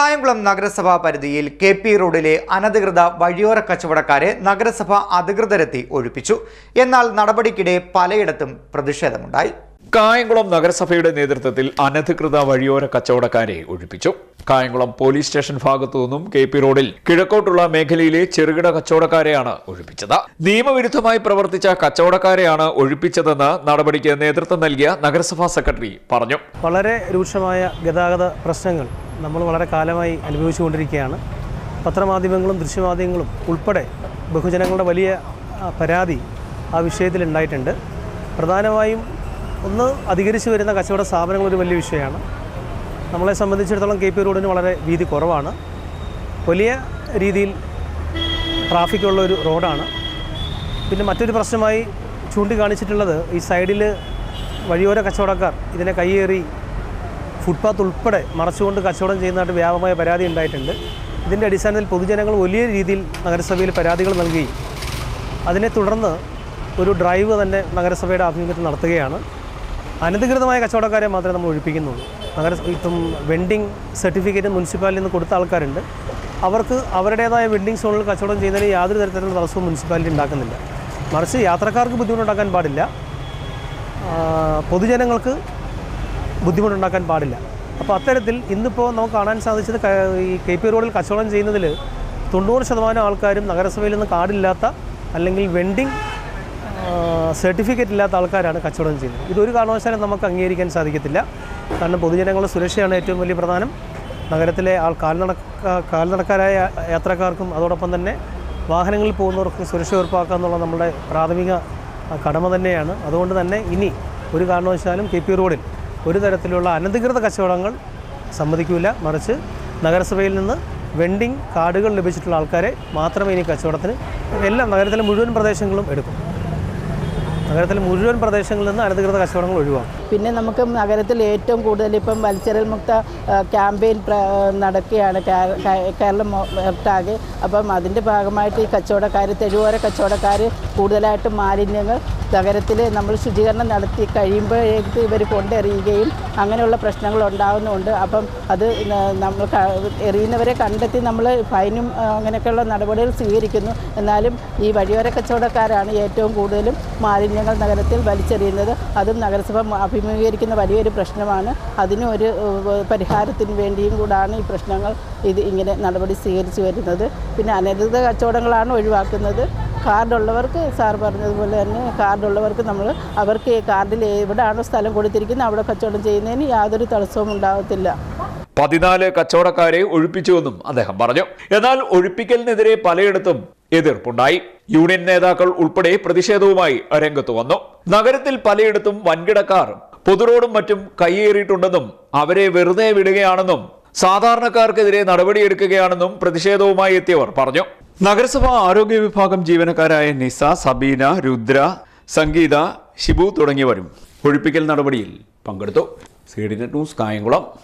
കായംകുളം നഗരസഭാ പരിധിയിൽ K P റോഡിലെ അനധികൃത വഴിയോര കച്ചവടക്കാരെ നഗരസഭ അധികൃതരെത്തി ഒഴിപ്പിച്ചു. എന്നാൽ നടപടിക്കിടെ പലയിടത്തും പ്രതിഷേധമുണ്ടായി. കായംകുളം നഗരസഭയുടെ നേതൃത്വത്തിൽ അനധികൃത വഴിയോര കച്ചവടക്കാരെ ഒഴിപ്പിച്ചു. കായംകുളം പോലീസ് സ്റ്റേഷൻ ഭാഗത്തു നിന്നും കെ പി റോഡിൽ കിഴക്കോട്ടുള്ള മേഖലയിലെ ചെറുകിട കച്ചവടക്കാരെയാണ് ഒഴിപ്പിച്ചത്. നിയമവിരുദ്ധമായി പ്രവർത്തിച്ച കച്ചവടക്കാരെയാണ് ഒഴിപ്പിച്ചതെന്ന് നടപടിക്ക് നേതൃത്വം നൽകിയ നഗരസഭാ സെക്രട്ടറി പറഞ്ഞു. വളരെ രൂക്ഷമായ ഗതാഗത പ്രശ്നങ്ങൾ നമ്മൾ വളരെ കാലമായി അനുഭവിച്ചുകൊണ്ടിരിക്കുകയാണ്. പത്രമാധ്യമങ്ങളും ദൃശ്യമാധ്യമങ്ങളും ഉൾപ്പെടെ ബഹുജനങ്ങളുടെ വലിയ പരാതി ആ വിഷയത്തിൽ ഉണ്ടായിട്ടുണ്ട്. പ്രധാനമായും ഒന്ന് അധികരിച്ചു വരുന്ന കച്ചവട സ്ഥാപനങ്ങൾ ഒരു വലിയ വിഷയമാണ്. നമ്മളെ സംബന്ധിച്ചിടത്തോളം കെ പി റോഡിന് വളരെ വീതി കുറവാണ്. വലിയ രീതിയിൽ ട്രാഫിക്കുള്ള ഒരു റോഡാണ്. പിന്നെ മറ്റൊരു പ്രശ്നമായി ചൂണ്ടിക്കാണിച്ചിട്ടുള്ളത് ഈ സൈഡിൽ വഴിയോര കച്ചവടക്കാർ ഇതിനെ കയ്യേറി ഫുട്പാത്ത് ഉൾപ്പെടെ മറച്ചുകൊണ്ട് കച്ചവടം ചെയ്യുന്നതായിട്ട് വ്യാപകമായ പരാതി ഉണ്ടായിട്ടുണ്ട്. ഇതിന്റെ അടിസ്ഥാനത്തിൽ പൊതുജനങ്ങൾ വലിയ രീതിയിൽ നഗരസഭയിൽ പരാതികൾ നൽകി അതിനെ തുടർന്ന് ഒരു ഡ്രൈവ് തന്നെ നഗരസഭയുടെ ആഭിമുഖ്യത്തിൽ നടത്തുകയാണ്. അനധികൃതമായ കച്ചവടക്കാരെ മാത്രമേ നമ്മൾ ഒഴിപ്പിക്കുന്നുള്ളൂ. നഗര ഇപ്പം വെൻഡിങ് സർട്ടിഫിക്കറ്റ് മുനിസിപ്പാലിറ്റിയിൽ നിന്ന് കൊടുത്ത ആൾക്കാരുണ്ട്. അവർക്ക് അവരുടേതായ വെൻഡിങ് സോണിൽ കച്ചവടം ചെയ്യുന്നതിന് യാതൊരു തരത്തിലുള്ള തടസ്സവും മുനിസിപ്പാലിറ്റി ഉണ്ടാക്കുന്നില്ല. മറിച്ച് യാത്രക്കാർക്ക് ബുദ്ധിമുട്ടുണ്ടാക്കാൻ പാടില്ല. പൊതുജനങ്ങൾക്ക് ബുദ്ധിമുട്ടുണ്ടാക്കാൻ പാടില്ല. അപ്പോൾ അത്തരത്തിൽ ഇന്നിപ്പോൾ നമുക്ക് കാണാൻ സാധിച്ചത് ഈ കെ പി റോഡിൽ കച്ചവടം ചെയ്യുന്നതിൽ തൊണ്ണൂറ് ശതമാനം ആൾക്കാരും നഗരസഭയിൽ നിന്ന് കാർഡില്ലാത്ത അല്ലെങ്കിൽ വെൻഡിങ് സർട്ടിഫിക്കറ്റ് ഇല്ലാത്ത ആൾക്കാരാണ് കച്ചവടം ചെയ്യുന്നത്. ഇതൊരു കാരണവശാലും നമുക്ക് അംഗീകരിക്കാൻ സാധിക്കത്തില്ല. കാരണം പൊതുജനങ്ങളുടെ സുരക്ഷയാണ് ഏറ്റവും വലിയ പ്രധാനം. നഗരത്തിലെ ആൾ കാൽനട കാൽനടക്കാരായ യാത്രക്കാർക്കും അതോടൊപ്പം തന്നെ വാഹനങ്ങളിൽ പോകുന്നവർക്കും സുരക്ഷ ഉറപ്പാക്കുക എന്നുള്ള നമ്മുടെ പ്രാഥമിക കടമ തന്നെയാണ്. അതുകൊണ്ട് തന്നെ ഇനി ഒരു കാരണവശാലും കെ പി റോഡിൽ ഒരു തരത്തിലുള്ള അനധികൃത കച്ചവടങ്ങൾ സമ്മതിക്കില്ല മറിച്ച് നഗരസഭയിൽ നിന്ന് വെൻഡിങ് കാർഡുകൾ ലഭിച്ചിട്ടുള്ള ആൾക്കാരെ മാത്രമേ ഇനി കച്ചവടത്തിന് എല്ലാം നഗരത്തിലെ മുഴുവൻ പ്രദേശങ്ങളും എടുക്കും. നഗരത്തിലെ മുഴുവൻ പ്രദേശങ്ങളിൽ നിന്ന് അനധികൃത കച്ചവടങ്ങൾ ഒഴിവാക്കും. പിന്നെ നമുക്ക് നഗരത്തിൽ ഏറ്റവും കൂടുതൽ ഇപ്പം മത്സരൽ മുക്ത ക്യാമ്പയിൻ നടക്കുകയാണ് കേരളം ഒട്ടാകെ അപ്പം അതിന്റെ ഭാഗമായിട്ട് ഈ കച്ചവടക്കാർ തെരുവോര കച്ചവടക്കാർ കൂടുതലായിട്ട് മാലിന്യങ്ങൾ നഗരത്തിൽ നമ്മൾ ശുചീകരണം നടത്തി കഴിയുമ്പോഴേക്ക് ഇവർ കൊണ്ടെറിയുകയും അങ്ങനെയുള്ള പ്രശ്നങ്ങൾ ഉണ്ടാകുന്നുണ്ട് അപ്പം അത് നമ്മൾ എറിയുന്നവരെ കണ്ടെത്തി നമ്മൾ ഫൈനും അങ്ങനെയൊക്കെയുള്ള നടപടികൾ സ്വീകരിക്കുന്നു. എന്നാലും ഈ വഴിയോര കച്ചവടക്കാരാണ് ഏറ്റവും കൂടുതലും മാലിന്യങ്ങൾ നഗരത്തിൽ വലിച്ചെറിയുന്നത്. അതും നഗരസഭ അഭിമുഖീകരിക്കുന്ന വലിയൊരു പ്രശ്നമാണ്. അതിനും ഒരു പരിഹാരത്തിന് വേണ്ടിയും കൂടാണ് ഈ പ്രശ്നങ്ങൾ ഇത് ഇങ്ങനെ നടപടി സ്വീകരിച്ചു വരുന്നത്. പിന്നെ അനധികൃത കച്ചവടങ്ങളാണ് ഒഴിവാക്കുന്നത്. കാർഡുള്ളവർക്ക് സാർ പറഞ്ഞതുപോലെ തന്നെ കാർഡുള്ളവർക്ക് നമ്മൾ അവർക്ക് കാർഡിൽ എവിടെയാണോ സ്ഥലം കൊടുത്തിരിക്കുന്നത് അവിടെ കച്ചവടം ചെയ്യുന്നതിന് യാതൊരു തടസ്സവും ഉണ്ടാകത്തില്ല പതിനാല് കച്ചവടക്കാരെ ഒഴിപ്പിച്ചുവെന്നും അദ്ദേഹം പറഞ്ഞു. എന്നാൽ ഒഴിപ്പിക്കലിനെതിരെ പലയിടത്തും എതിർപ്പുണ്ടായി. യൂണിയൻ നേതാക്കൾ ഉൾപ്പെടെ പ്രതിഷേധവുമായി രംഗത്തു വന്നു. നഗരത്തിൽ പലയിടത്തും വൻകിടക്കാർ പൊതുറോഡും മറ്റും കൈയേറിയിട്ടുണ്ടെന്നും അവരെ വെറുതെ വിടുകയാണെന്നും സാധാരണക്കാർക്കെതിരെ നടപടിയെടുക്കുകയാണെന്നും പ്രതിഷേധവുമായി എത്തിയവർ പറഞ്ഞു. നഗരസഭാ ആരോഗ്യ വിഭാഗം ജീവനക്കാരായ നിസ സബീന രുദ്ര സംഗീത ഷിബു തുടങ്ങിയവരും ഒഴിപ്പിക്കൽ നടപടിയിൽ പങ്കെടുത്തു. C D news Kayamkulam.